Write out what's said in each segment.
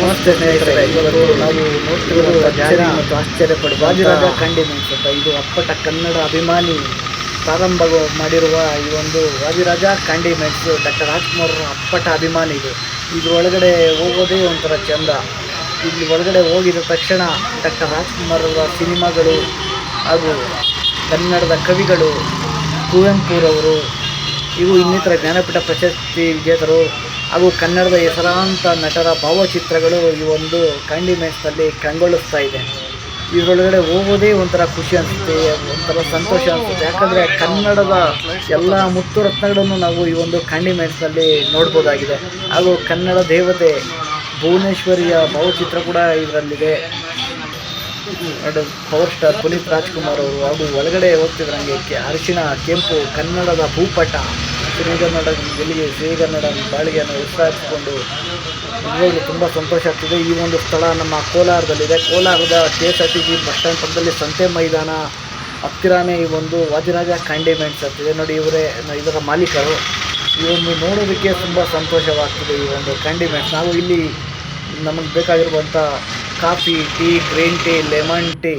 ನಮಸ್ತೆ ನಾವು ಮತ್ತು ಅನ್ಸುತ್ತ ಅಂತ ಇದು ಅಪ್ಪಟ ಕನ್ನಡ ಅಭಿಮಾನಿ ಪ್ರಾರಂಭ ಮಾಡಿರುವ ಈ ಒಂದು ವಾದಿರಾಜ ಕಾಂಡಿಮೆಂಟ್ಸ್ ಡಾಕ್ಟರ್ ರಾಜ್ಕುಮಾರ್ ಅಪ್ಪಟ ಅಭಿಮಾನಿ ಇದು. ಇದ್ರ ಒಳಗಡೆ ಹೋಗೋದೇ ಒಂಥರ ಚಂದ. ಇಲ್ಲಿ ಒಳಗಡೆ ಹೋಗಿದ ತಕ್ಷಣ ಡಾಕ್ಟರ್ ರಾಜ್ಕುಮಾರ್ ಅವರ ಸಿನಿಮಾಗಳು ಹಾಗೂ ಕನ್ನಡದ ಕವಿಗಳು, ಕುವೆಂಪುರವರು, ಇವು ಇನ್ನಿತರ ಜ್ಞಾನಪೀಠ ಪ್ರಶಸ್ತಿ ವಿಜೇತರು ಹಾಗೂ ಕನ್ನಡದ ಹೆಸರಾಂತ ನಟರ ಭಾವಚಿತ್ರಗಳು ಈ ಒಂದು ಕ್ಯಾಂಡಿಮೆಂಟ್ಸ್ನಲ್ಲಿ ಕಂಗೊಳಿಸ್ತಾ ಇದೆ. ಇದರೊಳಗಡೆ ಹೋಗೋದೇ ಒಂಥರ ಖುಷಿ ಅನಿಸುತ್ತೆ, ಒಂಥರ ಸಂತೋಷ ಅನಿಸುತ್ತೆ. ಯಾಕಂದರೆ ಕನ್ನಡದ ಎಲ್ಲ ಮುತ್ತು ರತ್ನಗಳನ್ನು ನಾವು ಈ ಒಂದು ಕ್ಯಾಂಡಿಮೆಂಟ್ಸ್ನಲ್ಲಿ ನೋಡ್ಬೋದಾಗಿದೆ. ಹಾಗೂ ಕನ್ನಡ ದೇವತೆ ಭುವನೇಶ್ವರಿಯ ಭಾವಚಿತ್ರ ಕೂಡ ಇದರಲ್ಲಿದೆ. ಪವರ್ ಸ್ಟಾರ್ ಪುನೀತ್ ರಾಜ್ಕುಮಾರ್ ಅವರು ಹಾಗೂ ಒಳಗಡೆ ಹೋಗ್ತಿದ್ರಂಗೆ ಕೆ ಅರಿಶಿಣ ಕೆಂಪು ಕನ್ನಡದ ಭೂಪಟ. ಶ್ರೀಗನ್ನಡ ಗೆಲಿಗೆ ಶ್ರೀಗನ್ನಡ ಬಾಳಿಗೆಯನ್ನು ಉತ್ಸಾಹಿಸಿಕೊಂಡು ನಿಜವಾಗ್ಲೂ ತುಂಬ ಸಂತೋಷ ಆಗ್ತಿದೆ. ಈ ಒಂದು ಸ್ಥಳ ನಮ್ಮ ಕೋಲಾರದಲ್ಲಿದೆ. ಕೋಲಾರದ K S R T C bus stand ಪಕ್ಕದಲ್ಲಿ ಸಂತೆ ಮೈದಾನ ಹತ್ತಿರನೇ ಈ ಒಂದು ವಾದಿರಾಜ ಕ್ಯಾಂಡಿಮೆಂಟ್ಸ್ ಆಗ್ತಿದೆ. ನೋಡಿ, ಇವರೇ, ಇದರ ಮಾಲೀಕರು ಈ ಒಂದು ನೋಡೋದಕ್ಕೆ ತುಂಬ ಸಂತೋಷವಾಗ್ತಿದೆ ಈ ಒಂದು ಕ್ಯಾಂಡಿಮೆಂಟ್ಸ್ ನಾವು ಇಲ್ಲಿ ನಮಗೆ ಬೇಕಾಗಿರುವಂಥ coffee, tea, green tea, lemon tea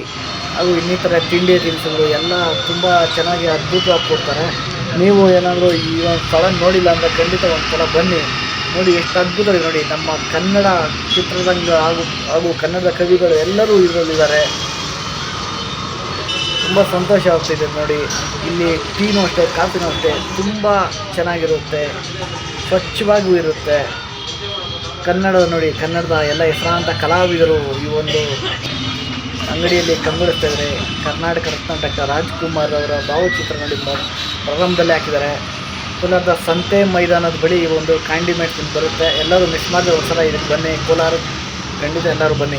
ಹಾಗೂ ಇನ್ನಿತರ ತಿಂಡಿ ತಿನಿಸುಗಳು ಎಲ್ಲ ತುಂಬ ಚೆನ್ನಾಗಿ ಅದ್ಭುತವಾಗಿ ಕೊಡ್ತಾರೆ. ನೀವು ಏನಾದರೂ ಈ ಒಂದು ಸ್ಥಳ ನೋಡಿಲ್ಲ ಅಂದರೆ ಖಂಡಿತ ಒಂದು ಸಲ ಬನ್ನಿ. ನೋಡಿ, ಎಷ್ಟು ಅದ್ಭುತ ನೋಡಿ. ನಮ್ಮ ಕನ್ನಡ ಚಿತ್ರರಂಗ ಹಾಗೂ ಹಾಗೂ ಕನ್ನಡ ಕವಿಗಳು ಎಲ್ಲರೂ ಇದರಲ್ಲಿದ್ದಾರೆ. ತುಂಬ ಸಂತೋಷ ಆಗ್ತಿದೆ ನೋಡಿ. ಇಲ್ಲಿ ಟೀನೂ ಅಷ್ಟೇ, ಕಾಫಿನೂ ಅಷ್ಟೇ. ತುಂಬ ಚೆನ್ನಾಗಿರುತ್ತೆ. ಸ್ವಚ್ಛವಾಗಿಯೂ ಇರುತ್ತೆ. ಕನ್ನಡ ನೋಡಿ, ಕನ್ನಡದ ಎಲ್ಲ ಹೆಸರಾಂತ ಕಲಾವಿದರು ಈ ಒಂದು ಅಂಗಡಿಯಲ್ಲಿ ಕಂಗೊಳಿಸ್ತಾ ಇದ್ದಾರೆ ಕರ್ನಾಟಕ ರತ್ನ ಡಾಕ್ಟರ್ ರಾಜ್ಕುಮಾರ್ ಅವರ ಭಾವಚಿತ್ರ ನೋಡಿ ಮ- ಪ್ರಾರಂಭದಲ್ಲಿ ಹಾಕಿದ್ದಾರೆ. ಕೋಲಾರದ ಸಂತೆ ಮೈದಾನದ ಬಳಿ ಒಂದು ಕ್ಯಾಂಡಿಮೆಂಟ್ ಬರುತ್ತೆ. ಎಲ್ಲರೂ ಮಿಸ್ ಮಾಡಿದ್ರೆ ಒಂದ್ಸಲ ಇದಕ್ಕೆ ಬನ್ನಿ. ಕೋಲಾರ, ಖಂಡಿತ ಎಲ್ಲರೂ ಬನ್ನಿ.